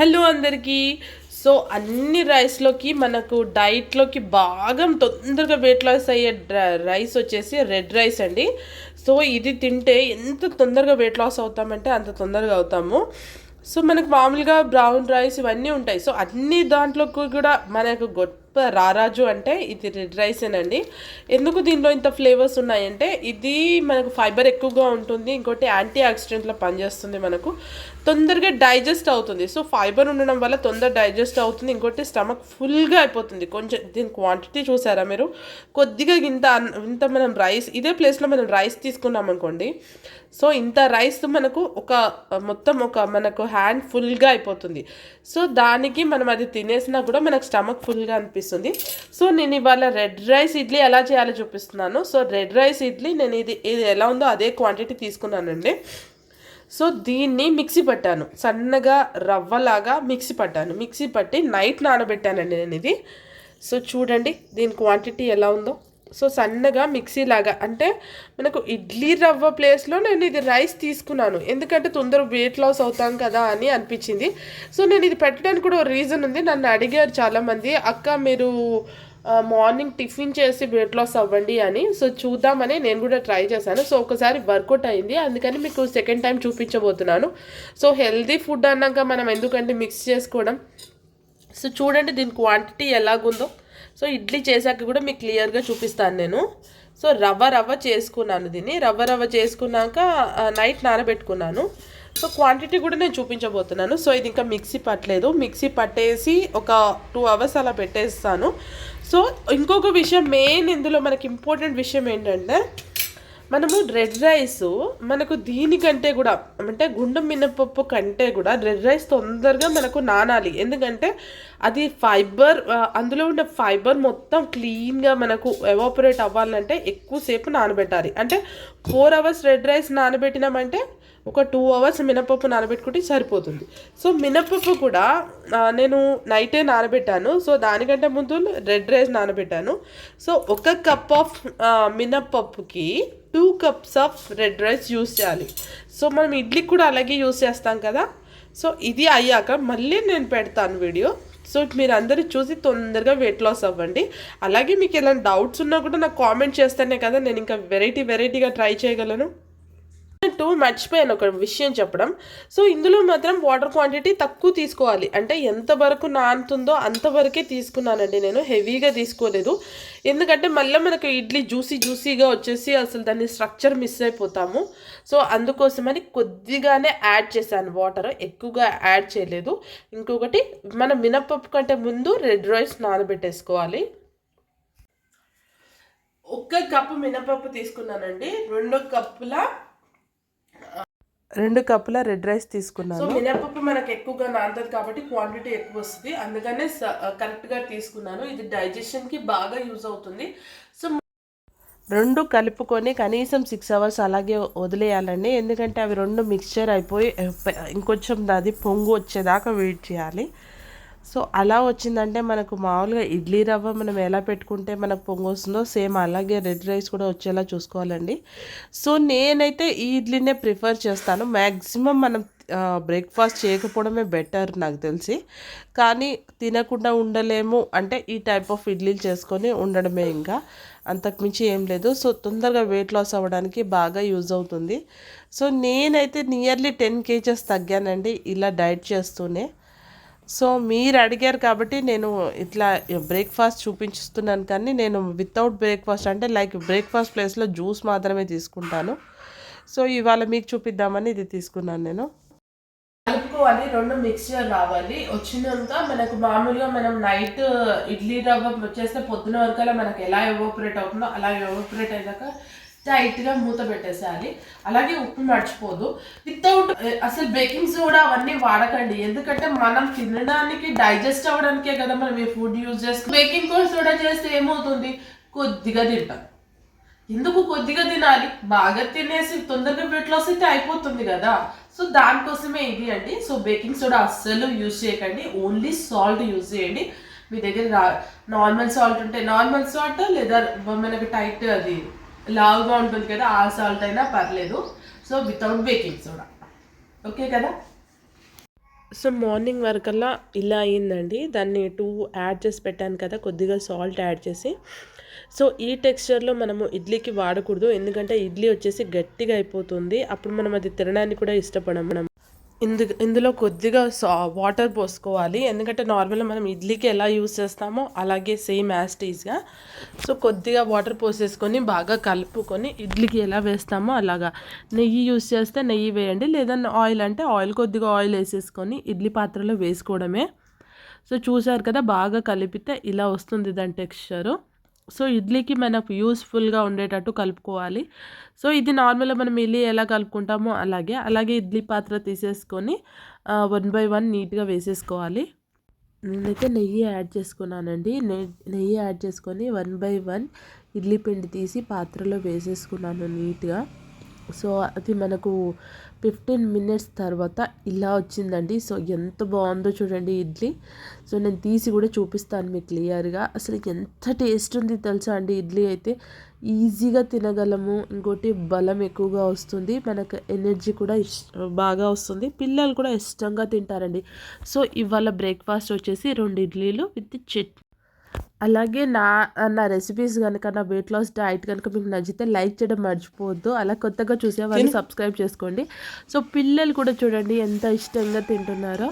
Hello అందరికీ. So అన్ని రైస్లోకి మనకు డైట్లోకి బాగా తొందరగా వెయిట్ లాస్ అయ్యే డ్ర- రైస్ వచ్చేసి రెడ్ రైస్ అండి. సో ఇది తింటే ఎంత తొందరగా వెయిట్ లాస్ అవుతామంటే అంత తొందరగా అవుతాము. సో మనకు మామూలుగా బ్రౌన్ రైస్ ఇవన్నీ ఉంటాయి. సో అన్ని దాంట్లోకి కూడా మనకు రారాజు అంటే ఇది రెడ్ రైసేనండి ఎందుకు దీనిలో ఇంత ఫ్లేవర్స్ ఉన్నాయంటే ఇది మనకు ఫైబర్ ఎక్కువగా ఉంటుంది ఇంకోటి యాంటీ ఆక్సిడెంట్లో పనిచేస్తుంది మనకు. తొందరగా డైజెస్ట్ అవుతుంది. సో ఫైబర్ ఉండడం వల్ల తొందర డైజెస్ట్ అవుతుంది ఇంకోటి స్టమక్ ఫుల్గా అయిపోతుంది. కొంచెం దీని క్వాంటిటీ చూసారా మీరు? కొద్దిగా ఇంత ఇంత మనం రైస్ ఇదే ప్లేస్లో మనం రైస్ తీసుకున్నాం అనుకోండి. సో ఇంత రైస్ మనకు ఒక మొత్తం ఒక మనకు హ్యాండ్ ఫుల్గా అయిపోతుంది. సో దానికి మనం అది తినేసినా కూడా మనకు స్టమక్ ఫుల్గా అనిపిస్తుంది సో నేను ఇవాళ రెడ్ రైస్ ఇడ్లీ ఎలా చేయాలో చూపిస్తున్నాను. సో రెడ్ రైస్ ఇడ్లీ నేను ఇది ఇది ఎలా ఉందో అదే క్వాంటిటీ తీసుకున్నానండి. సో దీన్ని మిక్సీ పట్టాను. సన్నగా రవ్వలాగా మిక్సీ పట్టాను. మిక్సీ పట్టి నైట్ నానబెట్టానండి నేను ఇది. సో చూడండి దీని క్వాంటిటీ ఎలా ఉందో. సో సన్నగా మిక్సీ లాగా అంటే మనకు ఇడ్లీ రవ్వ ప్లేస్లో నేను ఇది రైస్ తీసుకున్నాను. ఎందుకంటే తొందర వెయిట్ లాస్ అవుతాం కదా అని అనిపించింది. సో నేను ఇది పెట్టడానికి కూడా రీజన్ ఉంది. నన్ను అడిగారు చాలామంది అక్క మీరు మార్నింగ్ టిఫిన్ చేసి వెయిట్ లాస్ అవ్వండి అని. సో చూద్దామని నేను కూడా ట్రై చేశాను. సో ఒకసారి వర్కౌట్ అయింది. అందుకని మీకు సెకండ్ టైం చూపించబోతున్నాను. సో హెల్దీ ఫుడ్ అన్నాక మనం ఎందుకంటే మిక్స్ చేసుకోవడం. సో చూడండి దీని క్వాంటిటీ ఎలాగుందో. సో ఇడ్లీ చేశాక కూడా మీకు క్లియర్గా చూపిస్తాను నేను. సో రవ్వ రవ్వ చేసుకున్నాను దీన్ని. రవ్వ రవ్వ చేసుకున్నాక నైట్ నానబెట్టుకున్నాను. సో క్వాంటిటీ కూడా నేను చూపించబోతున్నాను. సో ఇది ఇంకా మిక్సీ పట్టలేదు. మిక్సీ పట్టేసి ఒక టూ అవర్స్ అలా పెట్టేస్తాను. సో ఇంకొక విషయం మెయిన్ ఇందులో మనకి ఇంపార్టెంట్ విషయం ఏంటంటే మనము రెడ్ రైస్ మనకు దీనికంటే కూడా అంటే గుండు మినపప్పు కంటే కూడా రెడ్ రైస్ తొందరగా మనకు నానాలి. ఎందుకంటే అది ఫైబర్ అందులో ఉన్న ఫైబర్ మొత్తం క్లీన్గా మనకు ఎవాపరేట్ అవ్వాలంటే ఎక్కువసేపు నానబెట్టాలి. అంటే ఫోర్ అవర్స్ రెడ్ రైస్ నానబెట్టినామంటే ఒక టూ అవర్స్ మినపప్పు నానబెట్టుకుంటే సరిపోతుంది. సో మినపప్పు కూడా నేను నైటే నానబెట్టాను. సో దానికంటే ముందు రెడ్ రైస్ నానబెట్టాను. సో ఒక cup of మినపప్పుకి two cups of red rice use చేయాలి. సో మనం ఇడ్లీ కూడా అలాగే యూస్ చేస్తాం కదా. సో ఇది అయ్యాక మళ్ళీ నేను పెడతాను వీడియో సో మీరు అందరూ చూసి తొందరగా వెయిట్ లాస్ అవ్వండి. అలాగే మీకు ఎలాంటి డౌట్స్ ఉన్నా కూడా నాకు కామెంట్ చేస్తేనే కదా నేను ఇంకా వెరైటీ వెరైటీగా ట్రై చేయగలను. టూ మర్చిపోయాను ఒక విషయం చెప్పడం. సో ఇందులో మాత్రం వాటర్ క్వాంటిటీ తక్కువ తీసుకోవాలి. అంటే ఎంతవరకు నానుతుందో అంతవరకే తీసుకున్నానండి నేను. హెవీగా తీసుకోలేదు. ఎందుకంటే మళ్ళీ మనకు ఇడ్లీ జ్యూసీ జ్యూసీగా వచ్చేసి అసలు దాని స్ట్రక్చర్ మిస్ అయిపోతాము. సో అందుకోసమని కొద్దిగానే యాడ్ చేశాను వాటర్ ఎక్కువగా యాడ్ చేయలేదు. ఇంకొకటి మన మినపప్పు కంటే ముందు రెడ్ రైస్ నానబెట్టేసుకోవాలి. ఒక్క కప్పు మినపప్పు తీసుకున్నానండి. రెండు కప్పుల రెండు కప్పుల రెడ్ రైస్ తీసుకున్నాను. సో మినపప్పు మనకు ఎక్కువగా నానుతుంది కాబట్టి క్వాంటిటీ ఎక్కువ వస్తుంది. అందుకనే కరెక్ట్గా తీసుకున్నాను. ఇది డైజెషన్కి బాగా యూజ్ అవుతుంది. సో రెండు కలుపుకొని కనీసం సిక్స్ అవర్స్ అలాగే వదిలేయాలండి. ఎందుకంటే అవి రెండు మిక్స్చర్ అయిపోయి ఇంకొంచెం అది పొంగు వచ్చేదాకా వెయిట్ చేయాలి. సో అలా వచ్చిందంటే మనకు మామూలుగా ఇడ్లీ రవ్వ మనం ఎలా పెట్టుకుంటే మనకు పొంగొస్తుందో సేమ్ అలాగే రెడ్ రైస్ కూడా వచ్చేలా చూసుకోవాలండి. సో నేనైతే ఈ ఇడ్లీనే ప్రిఫర్ చేస్తాను. మ్యాక్సిమం మనం బ్రేక్ఫాస్ట్ చేయకపోవడమే బెటర్ నాకు తెలిసి. కానీ తినకుండా ఉండలేము అంటే ఈ టైప్ ఆఫ్ ఇడ్లీలు చేసుకొని ఉండడమే ఇంకా. అంతకుమించి ఏం లేదు. సో తొందరగా వెయిట్ లాస్ అవ్వడానికి బాగా యూజ్ అవుతుంది. సో నేనైతే నియర్లీ టెన్ కేజెస్ తగ్గానండి ఇలా డైట్ చేస్తూనే. సో మీరు అడిగారు కాబట్టి నేను ఇట్లా బ్రేక్ఫాస్ట్ చూపించుస్తున్నాను కానీ నేను వితౌట్ బ్రేక్ఫాస్ట్ అంటే లైక్ బ్రేక్ఫాస్ట్ ప్లేస్లో జ్యూస్ మాత్రమే తీసుకుంటాను. సో ఇవాళ మీకు చూపిద్దామని ఇది తీసుకున్నాను నేను. కలుపుకోవాలి రెండు మిక్స్చర్ రావాలి. వచ్చినాక మనకు మామూలుగా మనం నైట్ ఇడ్లీ రవ్వ చేస్తే పొద్దున వరకల్లా మనకు ఎలా ఎవోపరేట్ అవుతుందో అలా ఎవోపరేట్ అయ్యాక టైట్గా మూత పెట్టేసేయాలి. అలాగే ఉప్పు మర్చిపోదు. వితౌట్ అసలు బేకింగ్ సోడా అవన్నీ వాడకండి. ఎందుకంటే మనం తినడానికి డైజెస్ట్ అవ్వడానికే కదా మనం ఈ ఫుడ్ యూజ్ చేస్తాం బేకింగ్ సోడా చేస్తే ఏమవుతుంది? కొద్దిగా తింటాం. ఎందుకు కొద్దిగా తినాలి? బాగా తినేసి తొందరగా వెయిట్ లాస్ అయితే అయిపోతుంది కదా. సో దానికోసమే ఇది అండి. సో బేకింగ్ సోడా అస్సలు యూజ్ చేయకండి. ఓన్లీ సాల్ట్ యూజ్ చేయండి. మీ దగ్గర నార్మల్ సాల్ట్ ఉంటే నార్మల్ సాల్ట్ లేదా మనకి టైట్ అది లావుగా ఉంటుంది కదా ఆ సాల్ట్ అయినా పర్లేదు. So without baking soda okay కదా? సో మార్నింగ్ వరకల్లా ఇలా అయిందండి దాన్ని టూ యాడ్ చేసి పెట్టాను కదా కొద్దిగా సాల్ట్ యాడ్ చేసి. సో ఈ టెక్స్చర్లో మనము ఇడ్లీకి వాడకూడదు. ఎందుకంటే ఇడ్లీ వచ్చేసి గట్టిగా అయిపోతుంది. అప్పుడు మనం అది తినడానికి కూడా ఇష్టపడం మనం ఇందు ఇందులో కొద్దిగా సా వాటర్ పోసుకోవాలి. ఎందుకంటే నార్మల్గా మనం ఇడ్లీకి ఎలా యూస్ చేస్తామో అలాగే సేమ్ యాస్టీస్గా సో కొద్దిగా వాటర్ పోసేసుకొని బాగా కలుపుకొని ఇడ్లీకి ఎలా వేస్తామో అలాగా. నెయ్యి యూస్ చేస్తే నెయ్యి వేయండి. లేదా ఆయిల్ అంటే ఆయిల్ కొద్దిగా ఆయిల్ వేసేసుకొని ఇడ్లీ పాత్రలో వేసుకోవడమే. సో చూసారు కదా బాగా కలిపితే ఇలా వస్తుంది దాని టెక్స్చరు. సో ఇడ్లీకి మనకు యూస్ఫుల్గా ఉండేటట్టు కలుపుకోవాలి. సో ఇది నార్మల్గా మనం ఇడ్లీ ఎలా కలుపుకుంటామో అలాగే అలాగే ఇడ్లీ పాత్ర తీసేసుకొని వన్ బై వన్ నీట్గా వేసేసుకోవాలి. నేనైతే నెయ్యి యాడ్ చేసుకున్నానండి. నెయ్యి యాడ్ చేసుకొని వన్ బై వన్ ఇడ్లీ పిండి తీసి పాత్రలో వేసేసుకున్నాను నీట్గా. సో అది మనకు ఫిఫ్టీన్ మినిట్స్ తర్వాత ఇలా వచ్చిందండి. సో ఎంత బాగుందో చూడండి ఇడ్లీ. సో నేను తీసి కూడా చూపిస్తాను మీకు క్లియర్గా. అసలు ఎంత టేస్ట్ ఉంది తెలుసా అండి ఇడ్లీ అయితే. ఈజీగా తినగలము. ఇంకోటి బలం ఎక్కువగా వస్తుంది. మనకు ఎనర్జీ కూడా బాగా వస్తుంది. పిల్లలు కూడా ఇష్టంగా తింటారండి. సో ఇవాళ బ్రేక్ఫాస్ట్ వచ్చేసి రెండు ఇడ్లీలు విత్ చట్ అలాగే నా నా రెసిపీస్ కనుక నా వెయిట్ లాస్ డైట్ కనుక మీకు నచ్చితే లైక్ చేయడం మర్చిపోవద్దు. అలా కొత్తగా చూసే వాళ్ళు సబ్స్క్రైబ్ చేసుకోండి. సో పిల్లలు కూడా చూడండి ఎంత ఇష్టంగా తింటున్నారో.